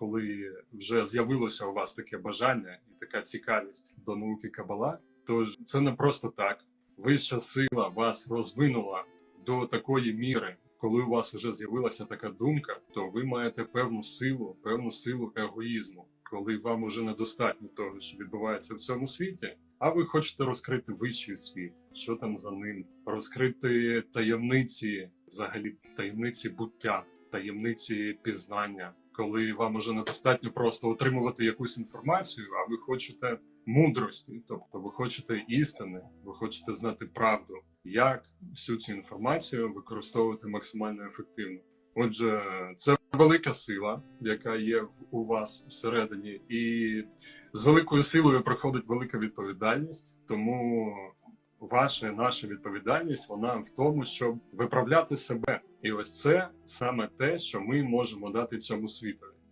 коли вже з'явилося у вас таке бажання і така цікавість до науки Кабала, то це не просто так. Вища сила вас розвинула до такої міри, коли у вас вже з'явилася така думка, то ви маєте певну силу, певну силу егоїзму, коли вам уже недостатньо того, що відбувається в цьому світі. А ви хочете розкрити вищий світ, що там за ним, розкрити таємниці, взагалі таємниці буття, таємниці пізнання, коли вам уже недостатньо просто отримувати якусь інформацію, а ви хочете мудрості, тобто ви хочете істини, ви хочете знати правду, як всю цю інформацію використовувати максимально ефективно. Отже, це велика сила, яка є у вас всередині, і з великою силою приходить велика відповідальність. Тому ваша наша відповідальність вона в тому, щоб виправляти себе. І ось це саме те, що ми можемо дати цьому світу.